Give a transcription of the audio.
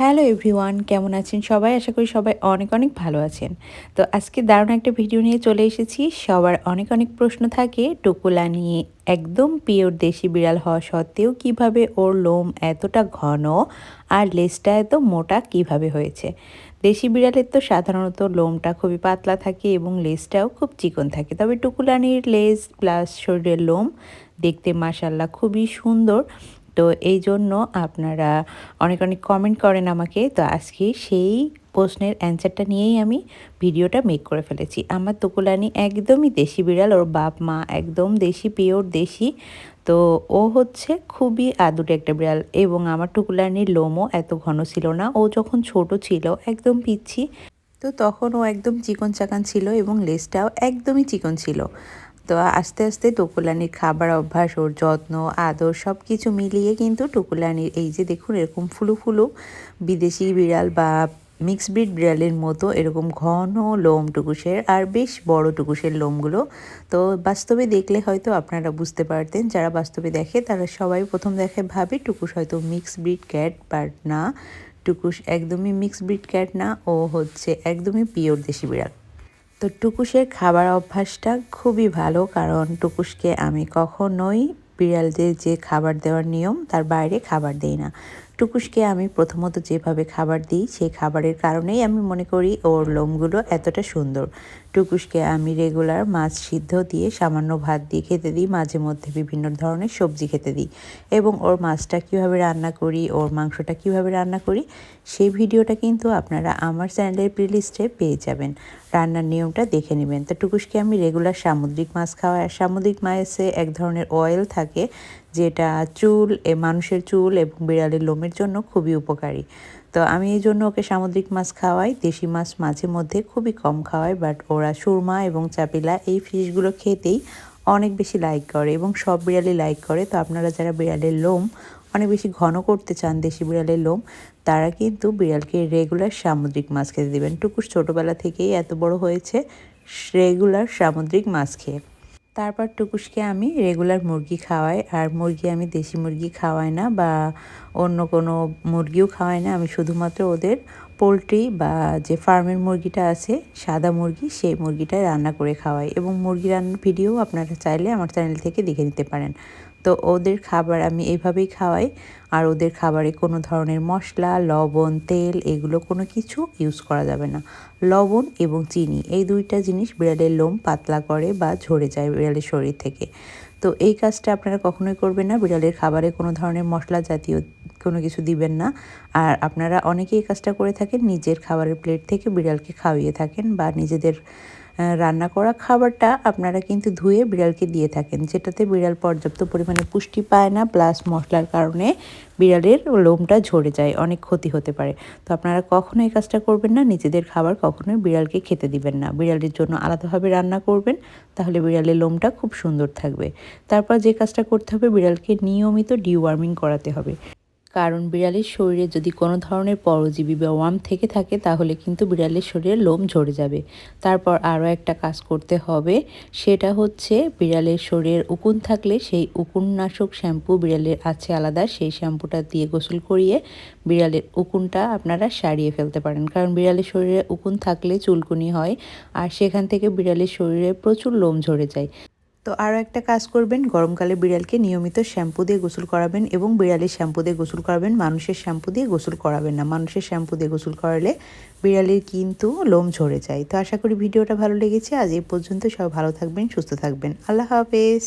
Hello everyone, কেমন আছেন সবাই? আশা করি সবাই অনেক অনেক ভালো আছেন। তো আজকে দারুণ একটা ভিডিও নিয়ে চলে এসেছি। সবার অনেক অনেক প্রশ্ন থাকে। টুকুলা নিয়ে একদম পিওর দেশি বিড়াল হওয়া সত্ত্বেও কীভাবে ওর লোম এতটা ঘন আর লেজটা এত মোটা কীভাবে হয়েছে? দেশি বিড়ালের তো সাধারণত লোমটা খুবই পাতলা থাকে এবং লেজটাও খুব চিকন থাকে। তবে টুকুলানির লেজ প্লাস শরীরের লোম দেখতে মাসাল্লাহ খুবই সুন্দর। তো এই জন্য আপনারা অনেক অনেক কমেন্ট করেন আমাকে। তো আজকে সেই প্রশ্নের অ্যান্সারটা নিয়েই আমি ভিডিওটা মেক করে ফেলেছি। আমার তুকুলানি একদমই দেশি বিড়াল, ওর বাপ মা একদম দেশি পিওর দেশি। তো ও হচ্ছে খুবই আদুরে একটা বিড়াল এবং আমার টুকুলানির লোমও এত ঘন ছিল না। ও যখন ছোট ছিল একদম পিচ্ছি, তো তখন ও একদম চিকন চাকান ছিল এবং লেজটাও একদমই চিকন ছিল। তো আস্তে আস্তে টুকুলানির খাবার অভ্যাস, ওর যত্ন, আদর সব কিছু মিলিয়ে কিন্তু টুকুলানির এই যে দেখুন এরকম ফুলু ফুলু বিদেশি বিড়াল বা মিক্স ব্রিড বিড়ালের মতো এরকম ঘন লোম টুকুসের আর বেশ বড় টুকুসের লোমগুলো। তো বাস্তবে দেখলে হয়তো আপনারা বুঝতে পারতেন, যারা বাস্তবে দেখে তারা সবাই প্রথম দেখে ভাবে টুকুস হয়তো মিক্স ব্রিড ক্যাট বাট না। টুকুস একদমই মিক্স ব্রিড ক্যাট না, ও হচ্ছে একদমই পিওর দেশি বিড়াল। তো টুকুসের খাবার অভ্যাসটা খুবই ভালো, কারণ টুকুসকে আমি কখনোই বিড়ালদের যে খাবার দেওয়ার নিয়ম, তার বাইরে খাবার দেই না। টুকুসকে আমি প্রথমত যেভাবে খাবার দিই, সেই খাবারের কারণেই আমি মনে করি ওর লোমগুলো এতটা সুন্দর। টুকুসকে আমি রেগুলার মাছ সিদ্ধ দিয়ে সামান্য ভাত দিয়ে খেতে দিই, মাঝে মধ্যে বিভিন্ন ধরনের সবজি খেতে দিই। এবং ওর মাছটা কীভাবে রান্না করি, ওর মাংসটা কীভাবে রান্না করি, সেই ভিডিওটা কিন্তু আপনারা আমার চ্যানেলের প্লেলিস্টে পেয়ে যাবেন। রান্নার নিয়মটা দেখে নেবেন। তো টুকুসকে আমি রেগুলার সামুদ্রিক মাছ খাওয়াই সামুদ্রিক মাছে এক ধরনের অয়েল থাকে যেটা চুল, এ মানুষের চুল এবং বিড়ালের লোমের জন্য খুবই উপকারী। তো আমি এই জন্য ওকে সামুদ্রিক মাছ খাওয়াই, দেশি মাছ মাঝে মধ্যে খুবই কম খাওয়াই বাট ওরা সুরমা এবং চাপিলা এই ফিশগুলো খেতেই অনেক বেশি লাইক করে এবং সব বিড়ালই লাইক করে। তো আপনারা যারা বিড়ালের লোম অনেক বেশি ঘন করতে চান, দেশি বিড়ালের লোম, তারা কিন্তু বিড়ালকে রেগুলার সামুদ্রিক মাছ খেতে দেবেন। টুকুস ছোটোবেলা থেকেই এত বড় হয়েছে রেগুলার সামুদ্রিক মাছ খেয়ে। তারপর টুকুসকে আমি রেগুলার মুরগি খাওয়াই। আর মুরগি আমি দেশি মুরগি খাওয়াই না বা অন্য কোনো মুরগিও খাওয়াই না। আমি শুধুমাত্র ওদের পোলট্রি বা যে ফার্মের মুরগিটা আছে, সাদা মুরগি, সেই মুরগিটাই রান্না করে খাওয়াই। এবং মুরগি রান্নার ভিডিও আপনারা চাইলে আমার চ্যানেল থেকে দেখে নিতে পারেন। তো ওদের খাবার আমি এইভাবেই খাওয়াই। আর ওদের খাবারে কোনো ধরনের মশলা, লবণ, তেল এগুলো কোনো কিছু ইউজ করা যাবে না। লবণ এবং চিনি এই দুইটা জিনিস বিড়ালের লোম পাতলা করে বা ঝরে যায় বিড়ালের শরীর থেকে। তো এই কাজটা আপনারা কখনোই করবেন না। বিড়ালের খাবারে কোনো ধরনের মশলা জাতীয় কোনো কিছু দিবেন না। আর আপনারা অনেকেই এই কাজটা করে থাকেন, নিজের খাবারের প্লেট থেকে বিড়ালকে খাওয়িয়ে থাকেন বা নিজেদের রান্না করা খাবারটা আপনারা কিন্তু ধুয়ে বিড়ালকে দিয়ে থাকেন, যেটাতে বিড়াল পর্যাপ্ত পরিমাণে পুষ্টি পায় না প্লাস মশলার কারণে বিড়ালের লোমটা ঝরে যায়, অনেক ক্ষতি হতে পারে। তো আপনারা কখনো এই কাজটা করবেন না, নিজেদের খাবার কখনোই বিড়ালকে খেতে দিবেন না। বিড়ালের জন্য আলাদাভাবে রান্না করবেন, তাহলে বিড়ালের লোমটা খুব সুন্দর থাকবে। তারপর যে কাজটা করতে হবে, বিড়ালকে নিয়মিত ডিওয়ার্মিং করাতে হবে। কারণ বিড়ালের শরীরে যদি কোনো ধরনের পরজীবী বা ওয়াম থেকে থাকে, তাহলে কিন্তু বিড়ালের শরীরে লোম ঝরে যাবে। তারপর আরও একটা কাজ করতে হবে, সেটা হচ্ছে বিড়ালের শরীরের উকুন থাকলে সেই উকুননাশক শ্যাম্পু বিড়ালের আছে আলাদা, সেই শ্যাম্পুটা দিয়ে গোসল করিয়ে বিড়ালের উকুনটা আপনারা সারিয়ে ফেলতে পারেন। কারণ বিড়ালের শরীরে উকুন থাকলে চুলকুনি হয় আর সেখান থেকে বিড়ালের শরীরে প্রচুর লোম ঝরে যায়। তো আরও একটা কাজ করবেন, গরমকালে বিড়ালকে নিয়মিত শ্যাম্পু দিয়ে গোসল করাবেন এবং বিড়ালের শ্যাম্পু দিয়ে গোসল করাবেন, মানুষের শ্যাম্পু দিয়ে গোসল করাবেন না। মানুষের শ্যাম্পু দিয়ে গোসল করালে বিড়ালের কিন্তু লোম ঝরে যায়। তো আশা করি ভিডিওটা ভালো লেগেছে। আজ এ পর্যন্ত সব ভালো থাকবেন, সুস্থ থাকবেন। আল্লাহ হাফেজ।